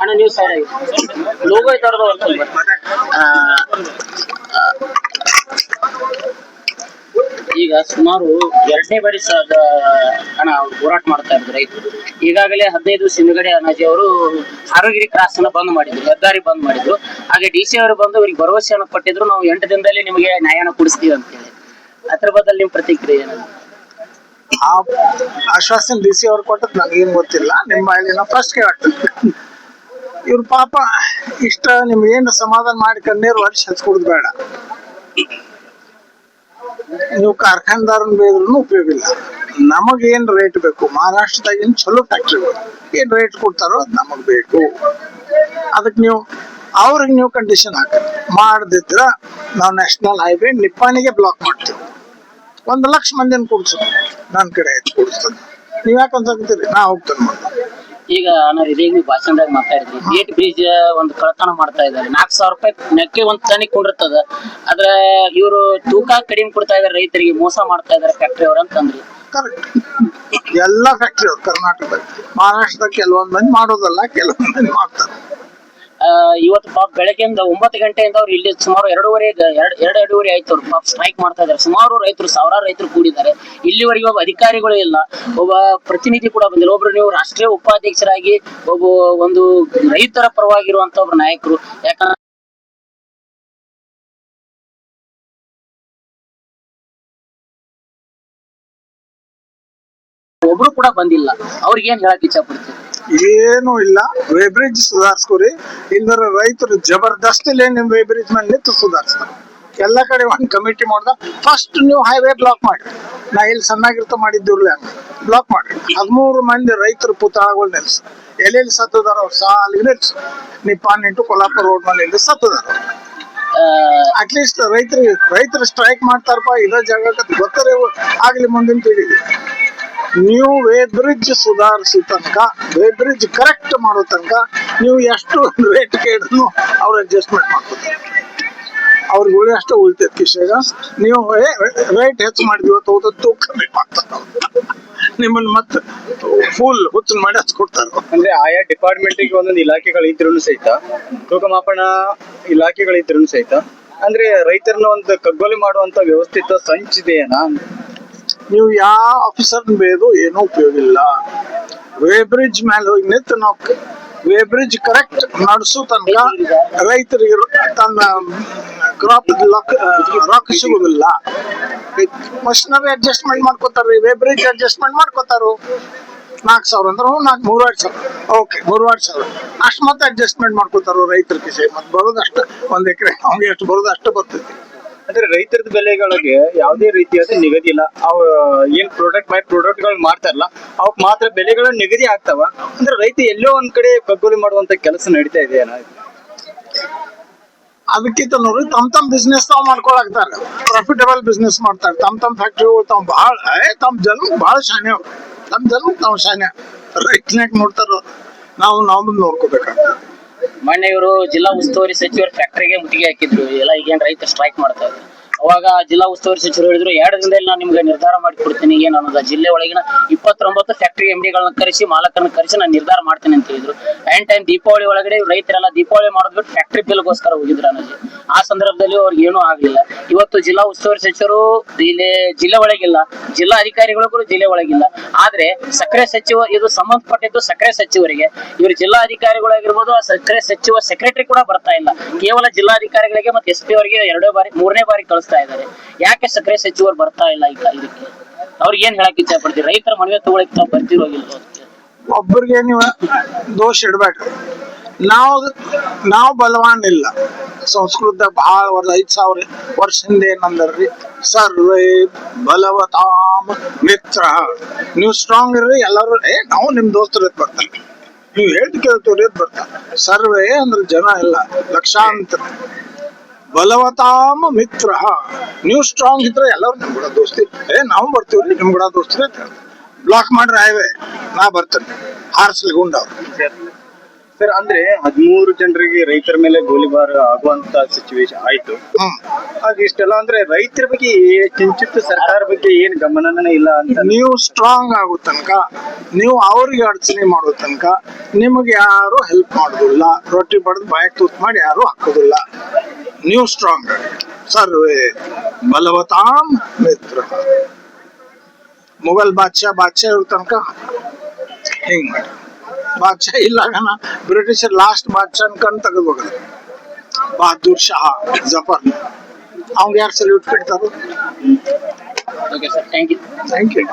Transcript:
ಅಣ್ಣ ನೀವು ಈಗ ಸುಮಾರು ಎರಡನೇ ಬಾರಿ ಹಣ ಹೋರಾಟ ಮಾಡ್ತಾ ಇದ್ರು ರೈತರು. ಈಗಾಗಲೇ ಹದಿನೈದು ಸಿಂಧಗಡೆ ಅನಾಜಿ ಅವರು ಆರೋಗ್ಯ ಕ್ರಾಸ್ ಅನ್ನ ಬಂದ್ ಮಾಡಿದ್ರು, ಹೆದ್ದಾರಿ ಬಂದ್ ಮಾಡಿದ್ರು. ಹಾಗೆ ಡಿ ಸಿ ಅವರು ಬಂದು ಅವ್ರಿಗೆ ಭರವಸೆಯನ್ನು ಕೊಟ್ಟಿದ್ರು, ನಾವು ಎಂಟು ದಿನದಲ್ಲಿ ನಿಮಗೆ ನ್ಯಾಯನ ಕೊಡಿಸ್ತೀವಿ ಅಂತ ಹೇಳಿ ಅದ್ರ ಬದಲು ನಿಮ್ ಪ್ರತಿಕ್ರಿಯೆ ಏನು ಆ ಆಶ್ವಾಸನ ಡಿ ಸಿ ಅವ್ರು ಕೊಟ್ಟದ್ ನನಗೇನು ಗೊತ್ತಿಲ್ಲ. ನಿಮ್ಮ ಬಾಯಲ್ಲಿ ಫಸ್ಟ್ ಕೇಳ್ತೀನಿ ಇವ್ರ ಪಾಪ ಇಷ್ಟ ನಿಮ್ಗೆ ಏನು ಸಮಾಧಾನ ಮಾಡಿ ಕಣ್ಣೀರು ವರ್ಷ ಹಚ್ಕೊಡುದು ಬೇಡ. ನೀವು ಕಾರ್ಖಾನೆದಾರನ ಬೇದ್ರೂ ಉಪಯೋಗ ಇಲ್ಲ. ನಮಗೇನ್ ರೇಟ್ ಬೇಕು? ಮಹಾರಾಷ್ಟ್ರದಾಗ ಏನ್ ಚಲೋ ಫ್ಯಾಕ್ಟ್ರಿ ಏನ್ ರೇಟ್ ಕೊಡ್ತಾರೋ ಅದ್ ನಮಗ್ ಬೇಕು. ಅದಕ್ಕೆ ನೀವು, ಅವ್ರಿಗೆ ನೀವು ಕಂಡೀಷನ್ ಹಾಕ. ಮಾಡದಿದ್ರ ನಾವು ನ್ಯಾಷನಲ್ ಹೈವೇ ನಿಪ್ಪಾಣಿಗೆ ಬ್ಲಾಕ್ ಮಾಡ್ತೀವಿ. ಒಂದು ಲಕ್ಷ ಮಂದಿನ ಕೂಡ್ಸು. ನನ್ನ ಕಡೆ ಆಯ್ತು ಕೂಡಿಸ್ತದೆ ನೀವ್ ಯಾಕೆ ಅನ್ಸಕತ್ತೀರಿ ನಾ ಹೋಗ್ತೇನೆ ಮತ್ತೆ. ಈಗ ನಾನು ಇದೇ ನೀವು ಭಾಷಣದಾಗ ಮಾತಾಡಿದ್ರಿ. ಗೇಟ್ ಬ್ರಿಡ್ಜ್ ಒಂದು ಕಳತನ ಮಾಡ್ತಾ ಇದ್ದಾರೆ. ನಾಲ್ಕು ಸಾವಿರ ರೂಪಾಯಿ ನೆಕ್ಕೆ ಒಂದ್ ತನಿ ಕೊಂಡಿರ್ತದ. ಆದ್ರ ಇವರು ತೂಕ ಕಡಿಮೆ ಕೊಡ್ತಾ ಇದಾರೆ ರೈತರಿಗೆ ಮೋಸ ಮಾಡ್ತಾ ಇದಾರೆ ಫ್ಯಾಕ್ಟ್ರಿ ಅವ್ರ ಅಂತಂದ್ರಿ. ಕರೆಕ್ಟ್ ಎಲ್ಲಾ ಫ್ಯಾಕ್ಟ್ರಿ ಅವ್ರು ಮಹಾರಾಷ್ಟ್ರದ ಮಹಾರಾಷ್ಟ್ರದಾಗ ಕೆಲವೊಂದ್ ಮಂದಿ ಮಾಡೋದಲ್ಲ ಕೆಲವೊಂದ್ ಮಂದಿ ಮಾಡ್ತಾರೆ. ಇವತ್ತು ಪಾಪ್ ಬೆಳಗ್ಗೆಯಿಂದ ಒಂಬತ್ತು ಗಂಟೆಯಿಂದ ಅವ್ರು ಇಲ್ಲಿ ಸುಮಾರು ಎರಡೂವರೆ, ಎರಡು ಎರಡು ಎರಡೂವರೆ ಆಯ್ತು ಅವ್ರು ಪಾಪ್ ಸ್ಟ್ರೈಕ್ ಮಾಡ್ತಾ ಇದ್ದಾರೆ. ಸುಮಾರು ರೈತರು, ಸಾವಿರಾರು ರೈತರು ಕೂಡಿದ್ದಾರೆ. ಇಲ್ಲಿವರೆಗೆ ಒಬ್ಬ ಅಧಿಕಾರಿಗಳು ಇಲ್ಲ. ಒಬ್ಬ ಪ್ರತಿನಿಧಿ ಕೂಡ ಬಂದಿಲ್ಲ. ಒಬ್ರು ನೀವು ರಾಷ್ಟ್ರೀಯ ಉಪಾಧ್ಯಕ್ಷರಾಗಿ ಒಬ್ಬ ಒಂದು ರೈತರ ಪರವಾಗಿರುವಂತ ಒಬ್ರು ನಾಯಕರು. ಯಾಕಂದ್ರೆ ಒಬ್ರು ಕೂಡ ಬಂದಿಲ್ಲ. ಅವ್ರಿಗೆ ಏನ್ ಹೇಳಕ್ ಇಚ್ಛಾ ಏನು ಇಲ್ಲ. ವೇಬ್ರಿಡ್ಜ್ ಸುಧಾರಿಸ್ಕೊರಿ ಇಲ್ದರ ರೈತರು ಜಬರ್ದಸ್ತಿಲೇ ನಿಮ್ ವೇಬ್ರಿಡ್ಜ್ ಮೇಲೆ ನಿಂತು ಸುಧಾರಿಸ್ತಾರೆ. ಎಲ್ಲ ಕಡೆ ಒಂದ್ ಕಮಿಟಿ ಮಾಡ್ದ. ಫಸ್ಟ್ ನೀವು ಹೈವೇ ಬ್ಲಾಕ್ ಮಾಡಿ. ನಾ ಇಲ್ಲಿ ಸಣ್ಣಾಗಿರ್ತ ಮಾಡಿದ್ದಿರ್ಲಿ ಬ್ಲಾಕ್ ಮಾಡಿ. ಹದಿಮೂರು ಮಂದಿ ರೈತರು ಪುತ್ರಗಳು ನಿಲ್ಸ. ಎಲ್ಲೆಲ್ಲಿ ಸತ್ತದಾರ ಅವ್ರು ಸಾಲಿಗೆ ನಿಲ್ಸು. ನಿಪ್ಪಾನ್ ಇಂಟು ಕೊಲ್ಲಾಪುರ ರೋಡ್ ಮೇಲೆ ಇಲ್ಲಿ ಸತ್ತದಾರ. ಅಟ್ಲೀಸ್ಟ್ ರೈತರಿಗೆ, ರೈತರು ಸ್ಟ್ರೈಕ್ ಮಾಡ್ತಾರಪ್ಪ. ಇದ ಜಾಗಕ್ಕೆ ಗೊತ್ತಾರೆ ಆಗ್ಲಿ ಮುಂದಿನ ಪೀಳಿಗೆ ನೀವು ವೇ ಬ್ರಿಡ್ಜ್ ಸುಧಾರಿಸೋ ತನಕ ವೇ ಬ್ರಿಡ್ಜ್ ಕರೆಕ್ಟ್ ಮಾಡೋ ತನಕ ನೀವು ಎಷ್ಟು ರೇಟ್ ಕೇಳಿದ್ರು ಅವ್ರು ಅಡ್ಜಸ್ಟ್ಮೆಂಟ್ ಮಾಡ್ಕೊತಾರೆ ಅವ್ರಿಗೆ ಉಳಿ ಅಷ್ಟು ಉಳಿತೈತೆ ಕಿಶಾಗ ನೀವು ರೇಟ್ ಹೆಚ್ಚು ಮಾಡಿದ್ವಿ ತೂಕ ಕಮ್ಮಿ ಮಾಡ್ತಾರೆ ನಿಮ್ಮನ್ನ ಮತ್ತೆ ಫುಲ್ ಹುಚ್ಚು ಮಾಡಿ ಹಚ್ಕೊಡ್ತಾರೆ. ಅಂದ್ರೆ ಆಯಾ ಡಿಪಾರ್ಟ್ಮೆಂಟ್ಗೆ ಒಂದೊಂದು ಇಲಾಖೆಗಳಿದ್ರು ಸಹಿತ, ತೂಕ ಮಾಪನ ಇಲಾಖೆಗಳಿದ್ರು ಸಹಿತ, ಅಂದ್ರೆ ರೈತರನ್ನ ಒಂದು ಕಗ್ಗೊಲೆ ಮಾಡುವಂತ ವ್ಯವಸ್ಥಿತ ಸಂಚಿದೆಯೇನಾ ನೀವು ಯಾವ ಆಫೀಸರ್ ಬೇದು ಏನೂ ಉಪಯೋಗ ಇಲ್ಲ. ವೇಬ್ರಿಡ್ಜ್ ಮೇಲೆ ಹೋಗಿ ನಿಂತು ನಾವು ವೇ ಬ್ರಿಡ್ಜ್ ಕರೆಕ್ಟ್ ನಡೆಸೋ ತನಕ ರೈತರಿಗೆ ತನ್ನ ಕ್ರಾಪ್ ರಾಕ್ ಸಿಗುದಿಲ್ಲ. ಮಷಿನರಿ ಅಡ್ಜಸ್ಟ್ಮೆಂಟ್ ಮಾಡ್ಕೋತಾರ್ರಿ ವೇ ಬ್ರಿಡ್ಜ್ ಅಡ್ಜಸ್ಟ್ಮೆಂಟ್ ಮಾಡ್ಕೋತಾರು. ನಾಲ್ಕು ಸಾವಿರ ಅಂದ್ರೆ ಹ್ಞೂ, ನಾಲ್ಕು, ಮೂರುವರೆ ಸಾವಿರ. ಓಕೆ ಮೂರುವರೆ ಸಾವಿರ. ಅಷ್ಟು ಮತ್ತೆ ಅಡ್ಜಸ್ಟ್ಮೆಂಟ್ ಮಾಡ್ಕೋತಾರೋ ರೈತರಿಗೆ ಮತ್ತೆ ಬರೋದು ಅಷ್ಟು ಒಂದು ಎಕರೆ, ಅವ್ನಿಗೆ ಎಷ್ಟು ಬರೋದು ಅಷ್ಟು ಬರ್ತೈತಿ. ಅಂದ್ರೆ ರೈತರ ಬೆಲೆಗಳಿಗೆ ಯಾವುದೇ ರೀತಿಯಾದ ನಿಗದಿ ಇಲ್ಲ. ಅವ್, ಏನ್ ಪ್ರಾಡಕ್ಟ್ ಬೈ ಪ್ರಾಡಕ್ಟ್ಗಳು ಮಾಡ್ತಾರಲ್ಲ ಅವಕ್ ಮಾತ್ರ ಬೆಲೆಗಳು ನಿಗದಿ ಆಗ್ತಾವ. ಅಂದ್ರೆ ರೈತ ಎಲ್ಲೋ ಒಂದ್ ಕಡೆ ಕಗ್ಗೊಲೆ ಮಾಡುವಂತ ಕೆಲಸ ನಡೀತಾ ಏನ. ಅದಕ್ಕಿಂತ ನೋಡಿ, ತಮ್ ತಮ್ ಬಿಸ್ನೆಸ್ ತಾವ್ ಮಾಡ್ಕೊಳಕ್ತಾರೆ. ಪ್ರಾಫಿಟಬಲ್ ಬಿಸ್ನೆಸ್ ಮಾಡ್ತಾರೆ. ತಮ್ ತಮ್ ಫ್ಯಾಕ್ಟ್ರಿಗಳು ತಾವ್ ಬಹಳ ತಮ್ ಜನ ಬಹಳ ಶಾನೆ ಅವ್ರು. ತಮ್ ಜನ ತಾವ್ ಶಾನೆ. ರೈತನಾಗ ನೋಡ್ತಾರ, ನಾವು ನಾವು ನೋಡ್ಕೋಬೇಕಾಗ್ತದೆ. ಮೊನ್ನೆ ಇವರು ಜಿಲ್ಲಾ ಉಸ್ತುವಾರಿ ಸಚಿವರು ಫ್ಯಾಕ್ಟರಿಗೆ ಮುತ್ತಿಗೆ ಹಾಕಿದ್ರು. ಎಲ್ಲ ಈಗೇನ್ ರೈತರು ಸ್ಟ್ರೈಕ್ ಮಾಡ್ತಾ ಅವಾಗ ಜಿಲ್ಲಾ ಉಸ್ತುವಾರಿ ಸಚಿವರು ಹೇಳಿದ್ರು ಎರಡು ದಿನದಲ್ಲಿ ನಾನು ನಿಮ್ಗೆ ನಿರ್ಧಾರ ಮಾಡಿಕೊಡ್ತೀನಿ ಏನು ಅನ್ನೋದ ಜಿಲ್ಲೆ ಒಳಗಿನ ಇಪ್ಪತ್ತೊಂಬತ್ತು ಫ್ಯಾಕ್ಟರಿ ಎಂಡಿಗಳನ್ನ ಕರೆಸಿ, ಮಾಲಕರನ್ನ ಕರೆಸಿ ನಾನು ನಿರ್ಧಾರ ಮಾಡ್ತೀನಿ ಅಂತ ಹೇಳಿದ್ರು. ಟೈಮ್ ದೀಪಾವಳಿ ಒಳಗಡೆ ರೈತರೆಲ್ಲ ದೀಪಾವಳಿ ಮಾಡಿದ್ಬಿಟ್ಟು ಫ್ಯಾಕ್ಟ್ರಿ ಬಿಲ್ಗೋಸ್ಕರ ಹೋಗಿದ್ರು ಅನ್ನೋದು. ಆ ಸಂದರ್ಭದಲ್ಲಿ ಅವ್ರಿಗೆ ಏನೂ ಆಗ್ಲಿಲ್ಲ. ಇವತ್ತು ಜಿಲ್ಲಾ ಉಸ್ತುವಾರಿ ಸಚಿವರು ಇಲ್ಲಿ ಜಿಲ್ಲೆ ಒಳಗಿಲ್ಲ. ಜಿಲ್ಲಾ ಅಧಿಕಾರಿಗಳು ಕೂಡ ಜಿಲ್ಲೆ ಒಳಗಿಲ್ಲ. ಆದ್ರೆ ಸಕ್ಕರೆ ಸಚಿವ, ಇದು ಸಂಬಂಧಪಟ್ಟಿದ್ದು ಸಕ್ಕರೆ ಸಚಿವರಿಗೆ. ಇವರು ಜಿಲ್ಲಾ ಅಧಿಕಾರಿಗಳಾಗಿರ್ಬೋದು, ಆ ಸಕ್ಕರೆ ಸಚಿವ ಸೆಕ್ರೆಟರಿ ಕೂಡ ಬರ್ತಾ ಇಲ್ಲ. ಕೇವಲ ಜಿಲ್ಲಾಧಿಕಾರಿಗಳಿಗೆ ಮತ್ತೆ ಎಸ್ ಪಿ ಅವರಿಗೆ ಎರಡೇ ಬಾರಿ, ಮೂರನೇ ಬಾರಿ ಕಳಿಸ್ತಾ ಇದ್ದಾರೆ. ಯಾಕೆ ಸಕ್ಕರೆ ಸಚಿವರು ಬರ್ತಾ ಇಲ್ಲ ಈಗ ಇದಕ್ಕೆ ಅವ್ರಿಗೆ ಏನ್ ಹೇಳಕ್ ಇಚ್ಛೆ ಪಡ್ತೀವಿ ರೈತರ ಮನವಿ ತಗೊಳಕ್ ತಾವು ಬರ್ತಿರೋಗಿಲ್ಲ ಒಬ್ಬರಿಗೆ ನೀವು ದೋಷ ಇಡಬೇಡ್ರಿ. ನಾವು ನಾವು ಬಲವಾನ್ ಇಲ್ಲ. ಸಂಸ್ಕೃತ ಬಹಳ ವರ್ಷ, ಐದ್ ಸಾವಿರ ವರ್ಷ ಹಿಂದೆ ಏನಂದ್ರಿ? ಸರ್ವೇ ಬಲವತಾಮ ಮಿತ್ರ. ನೀವು ಸ್ಟ್ರಾಂಗ್ ಇರ್ರಿ, ಎಲ್ಲರೂ, ಏ, ನಾವು ನಿಮ್ ದೋಸ್ತರು ಬರ್ತಾರೆ. ನೀವು ಹೇಳ್ದು ಕೇಳ್ತೀವ್ರಿ ಎದ್ ಬರ್ತಾರೆ. ಸರ್ವೇ ಅಂದ್ರೆ ಜನ ಇಲ್ಲ, ಲಕ್ಷಾಂತರ. ಬಲವತಾಮ ಮಿತ್ರ. ನೀವು ಸ್ಟ್ರಾಂಗ್ ಇದ್ರೆ ಎಲ್ಲರೂ ನಿಮ್ ಕೂಡ ದೋಸ್ತಿ, ಏ, ನಾವು ಬರ್ತೀವ್ರಿ, ನಿಮ್ ಕೂಡ ದೋಸ್ತಿ ಬ್ಲಾಕ್ ಮಾಡ್ರಿ ಹೈವೇ ನಾ ಬರ್ತೇನೆ. ಹಾರ್ಸ್ಲಿ ಗುಂಡ. ಸರ್ ಅಂದ್ರೆ ಹದಿಮೂರು ಜನರಿಗೆ ರೈತರ ಮೇಲೆ ಗೋಲಿಬಾರ್ ಆಗುವಂತ ಸಿಚುವೇಶನ್ ಆಯ್ತು. ಹ್ಮ್. ಆಗ ಇಷ್ಟೆಲ್ಲ ಅಂದ್ರೆ ರೈತರ ಬಗ್ಗೆ ಕಿಂಚಿತ್ ಸರ್ಕಾರ ಬಗ್ಗೆ ಏನ್ ಗಮನನೇ ಇಲ್ಲ ಅಂತ. ನೀವು ಸ್ಟ್ರಾಂಗ್ ಆಗೋ ತನಕ ನೀವು ಅವ್ರಿಗೆ ಅಡಚಣೆ ಮಾಡೋ ತನಕ ನಿಮಗೆ ಯಾರು ಹೆಲ್ಪ್ ಮಾಡೋದಿಲ್ಲ. ರೊಟ್ಟಿ ಬಡ್ದು ಬಾಯಕ್ ತೂತ್ ಮಾಡಿ ಯಾರು ಹಾಕೋದಿಲ್ಲ. ನೀವು ಸ್ಟ್ರಾಂಗ್ ಸರ್ವೇ. ಬಲವತಾಂ ಮಿತ್ರ. ಮುಘಲ್ ಬಾದ್ಶಾ ಬಾದ್ಶಾ ಇರೋ ತನಕ ಹಿಂಗ್ ಮಾಡಿ ಬಾದ್ಶಾ ಇಲ್ಲಾಗನ ಬ್ರಿಟಿಷರ್ ಲಾಸ್ಟ್ ಬಾದ್ಶಾ ಅನ್ಕೊಂಡ್ ತೆಗೆದು ಹೋಗದು ಬಹದ್ದೂರ್ ಶಾ ಜಫರ್ ಅವ್ಗೆ ಯಾರು salute ಕಟ್ತಾರೋ okay sir thank you thank you